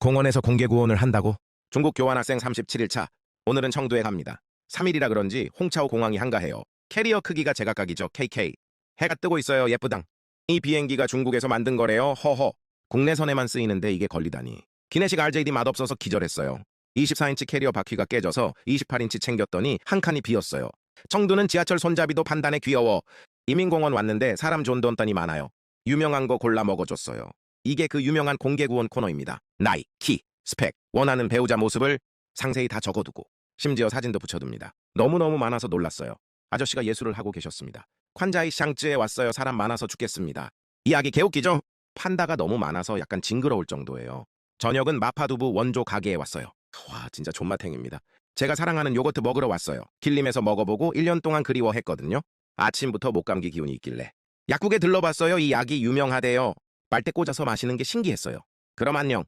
공원에서 공개 구원을 한다고? 중국 교환학생 37일차. 오늘은 청두에 갑니다. 3일이라 그런지 홍차오 공항이 한가해요. 캐리어 크기가 제각각이죠. KK. 해가 뜨고 있어요. 예쁘당. 이 비행기가 중국에서 만든 거래요. 허허. 국내선에만 쓰이는데 이게 걸리다니. 기내식 RJD 맛없어서 기절했어요. 24인치 캐리어 바퀴가 깨져서 28인치 챙겼더니 한 칸이 비었어요. 청두는 지하철 손잡이도 판단에 귀여워. 이민공원 왔는데 사람 존돈단이 많아요. 유명한 거 골라 먹어줬어요. 이게 그 유명한 공개구원 코너입니다. 나이, 키, 스펙, 원하는 배우자 모습을 상세히 다 적어두고 심지어 사진도 붙여둡니다. 너무너무 많아서 놀랐어요. 아저씨가 예술을 하고 계셨습니다. 콴자이 샹쯔에 왔어요. 사람 많아서 죽겠습니다. 이야기 개웃기죠? 판다가 너무 많아서 약간 징그러울 정도예요. 저녁은 마파두부 원조 가게에 왔어요. 와 진짜 존맛탱입니다. 제가 사랑하는 요거트 먹으러 왔어요. 길림에서 먹어보고 1년 동안 그리워했거든요. 아침부터 목감기 기운이 있길래. 약국에 들러봤어요. 이 약이 유명하대요. 빨대 꽂아서 마시는 게 신기했어요. 그럼 안녕.